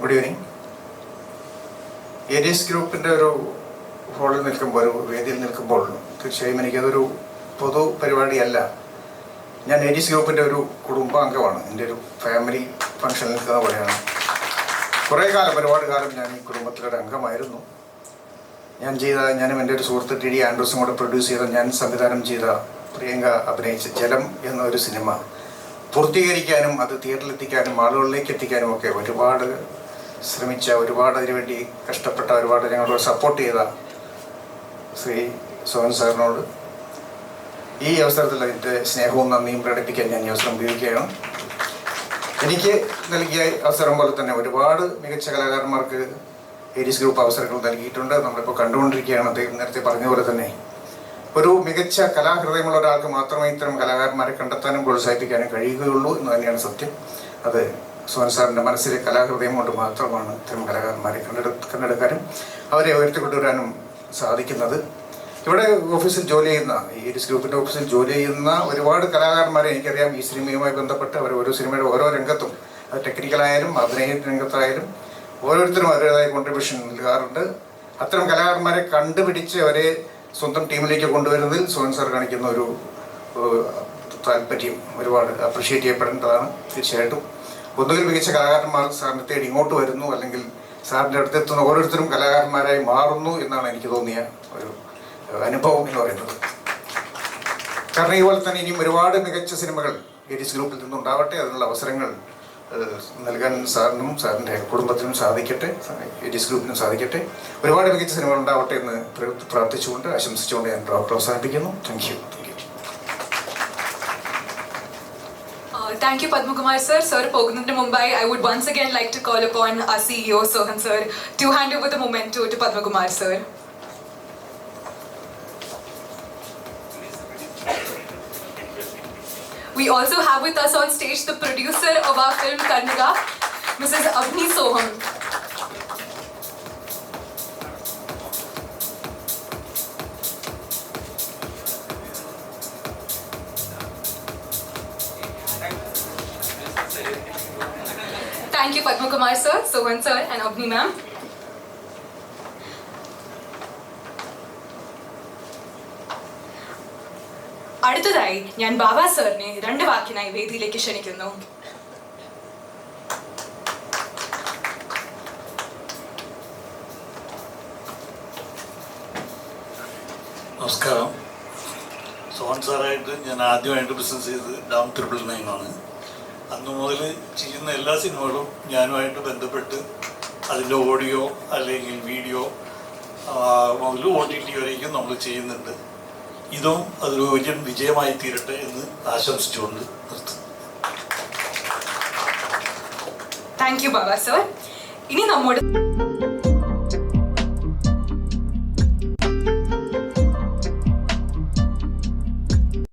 Good evening Arias ഗ്രൂപ്പിന്റെ ഒരു ഹോളിൽ നിൽക്കുമ്പോൾ ഒരു വേദിയിൽ നിൽക്കുമ്പോൾ തീർച്ചയായും എനിക്കതൊരു പൊതു പരിപാടിയല്ല. ഞാൻ ഏരിയസ് ഗ്രൂപ്പിന്റെ ഒരു കുടുംബാംഗമാണ്. എന്റെ ഒരു ഫാമിലി ഫംഗ്ഷനിൽ നിൽക്കുന്ന പോലെയാണ്. കുറേ കാലം ഒരുപാട് കാലം ഞാൻ ഈ കുടുംബത്തിലൊരു അംഗമായിരുന്നു. ഞാൻ ചെയ്ത ഞാനും എന്റെ ഒരു സുഹൃത്ത് ടി ഡി ആൻഡ്രൂസും കൂടെ പ്രൊഡ്യൂസ് ചെയ്ത ഞാൻ സംവിധാനം ചെയ്ത പ്രിയങ്ക അഭിനയിച്ച ജലം എന്ന ഒരു സിനിമ പൂർത്തീകരിക്കാനും അത് തിയേറ്ററിലെത്തിക്കാനും ആളുകളിലേക്ക് എത്തിക്കാനും ഒക്കെ ഒരുപാട് ശ്രമിച്ച ഒരുപാട് അതിനുവേണ്ടി കഷ്ടപ്പെട്ട ഒരുപാട് ഞങ്ങളോട് സപ്പോർട്ട് ചെയ്ത ശ്രീ സോഹൻ സാറിനോട് ഈ അവസരത്തിൽ എന്റെ സ്നേഹവും നന്ദിയും പ്രകടിപ്പിക്കാൻ ഞാൻ ഈ അവസരം ഉപയോഗിക്കുകയാണ്. എനിക്ക് നൽകിയ അവസരം പോലെ തന്നെ ഒരുപാട് മികച്ച കലാകാരന്മാർക്ക് ഏരീസ് ഗ്രൂപ്പ് അവസരങ്ങൾ നൽകിയിട്ടുണ്ട്. നമ്മളിപ്പോൾ കണ്ടുകൊണ്ടിരിക്കുകയാണ്. അദ്ദേഹം നേരത്തെ പറഞ്ഞ പോലെ തന്നെ ഒരു മികച്ച കലാഹൃദയമുള്ള ഒരാൾക്ക് മാത്രമേ ഇത്തരം കലാകാരന്മാരെ കണ്ടെത്താനും പ്രോത്സാഹിപ്പിക്കാനും കഴിയുകയുള്ളൂ എന്ന് തന്നെയാണ് സത്യം. അത് സോൻ സാറിന്റെ മനസ്സിലെ കലാഹൃദയം കൊണ്ട് മാത്രമാണ് ഇത്തരം കലാകാരന്മാരെ കണ്ടെടു കണ്ടെടുക്കാനും അവരെ ഉയർത്തിക്കൊണ്ടുവരാനും സാധിക്കുന്നത്. ഇവിടെ ഓഫീസിൽ ജോലി ചെയ്യുന്ന ഈ ഒരു ഗ്രൂപ്പിന്റെ ഓഫീസിൽ ജോലി ചെയ്യുന്ന ഒരുപാട് കലാകാരന്മാരെ എനിക്കറിയാം. ഈ സിനിമയുമായി ബന്ധപ്പെട്ട് അവർ ഓരോ സിനിമയുടെ ഓരോ രംഗത്തും അത് ടെക്നിക്കലായാലും അഭിനയ രംഗത്തായാലും ഓരോരുത്തരും അവരുടേതായ കോൺട്രിബ്യൂഷൻ നൽകാറുണ്ട്. അത്തരം കലാകാരന്മാരെ കണ്ടുപിടിച്ച് അവരെ സ്വന്തം ടീമിലേക്ക് കൊണ്ടുവരുന്നതിൽ സോൻ സാർ കാണിക്കുന്ന ഒരു താല്പര്യം ഒരുപാട് അപ്രിഷ്യേറ്റ് ചെയ്യപ്പെടേണ്ടതാണ്. തീർച്ചയായിട്ടും. ഒന്നുകിൽ മികച്ച കലാകാരന്മാർ സാറിനെ തേടി ഇങ്ങോട്ട് വരുന്നു അല്ലെങ്കിൽ സാറിന്റെ അടുത്തെത്തുന്ന ഓരോരുത്തരും കലാകാരന്മാരായി മാറുന്നു എന്നാണ് എനിക്ക് തോന്നിയ ഒരു അനുഭവം എന്ന് പറയുന്നത്. കാരണം ഇതുപോലെ തന്നെ ഇനിയും ഒരുപാട് മികച്ച സിനിമകൾ എഡിസ് ഗ്രൂപ്പിൽ നിന്നുണ്ടാവട്ടെ അതിനുള്ള അവസരങ്ങൾ നൽകാൻ സാറിനും സാറിന്റെ കുടുംബത്തിനും സാധിക്കട്ടെ എഡിസ് ഗ്രൂപ്പിനും സാധിക്കട്ടെ. ഒരുപാട് മികച്ച സിനിമകൾ ഉണ്ടാവട്ടെ എന്ന് പ്രാർത്ഥിച്ചുകൊണ്ട് ആശംസിച്ചുകൊണ്ട് ഞാൻ പ്രോത്സാഹിപ്പിക്കുന്നു. Thank you Uh, thank you, Padma Kumar sir. Sir, Pognam Mumbai, I would once again like to call upon our CEO, Sohan sir, to hand over the memento to Padma Kumar sir. We also have with us on stage the producer of our film Karnaga, Mrs. Abhi Soham. Thank you, Padmakumar sir, Sohan sir, and Avni ma'am. അടുത്തതായി ഞാൻ ബാബ സാറിനെ രണ്ട് വാക്കിനായി വേദിയിലേക്ക് ക്ഷണിക്കുന്നു. നമസ്കാരം. Zone സാറായിട്ട് ഞാൻ ആദ്യമായിട്ട് business ചെയ്ത് ഡാം ട്രിപ്പിൾ നയനാണ്. അന്ന് മുതൽ ചെയ്യുന്ന എല്ലാ സിനിമകളും ഞാനുമായിട്ട് ബന്ധപ്പെട്ട് അതിന്റെ ഓഡിയോ അല്ലെങ്കിൽ വീഡിയോ മുതൽ ഒ ടി ടി നമ്മൾ ചെയ്യുന്നുണ്ട്. ഇതും അതൊരു വലിയ വിജയമായി തീരട്ടെ എന്ന് ആശംസിച്ചുകൊണ്ട് നിർത്തുന്നു. താങ്ക് യു ബാബ സർ ഇനി നമ്മോട്